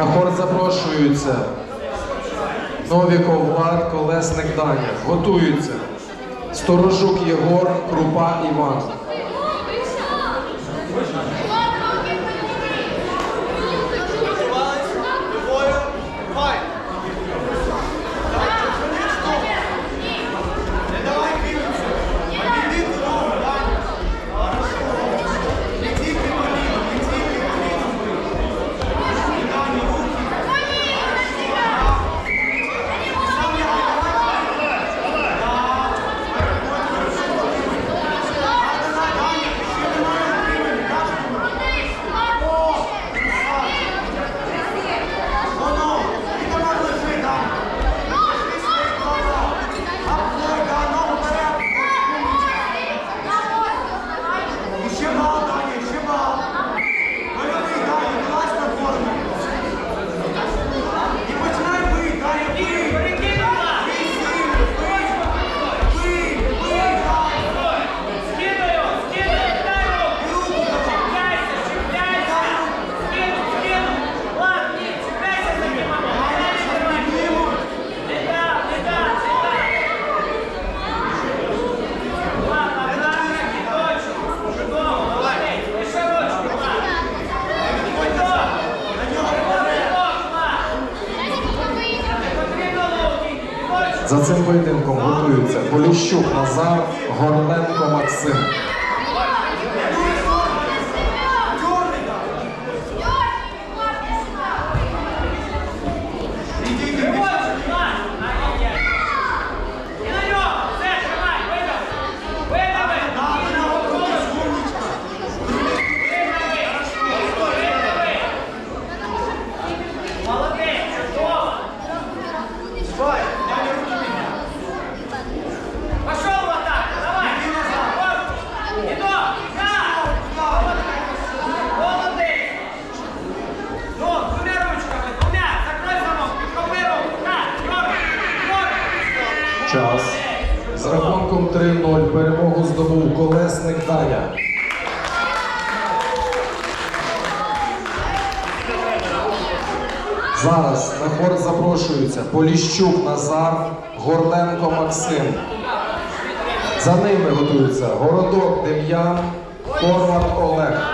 На хор запрошуються Новіков Влад, Колесник Даня. Готуються. Сторожук Єгор, Крупа Іван. За цим поєдинком готуються Поліщук Назар, Горленко Максим. Час. З рахунком 3-0 перемогу здобув Колесник Даня. Зараз на хор запрошуються Поліщук Назар, Горленко Максим. За ними готуються Городок Дем'ян, Хорват Олег.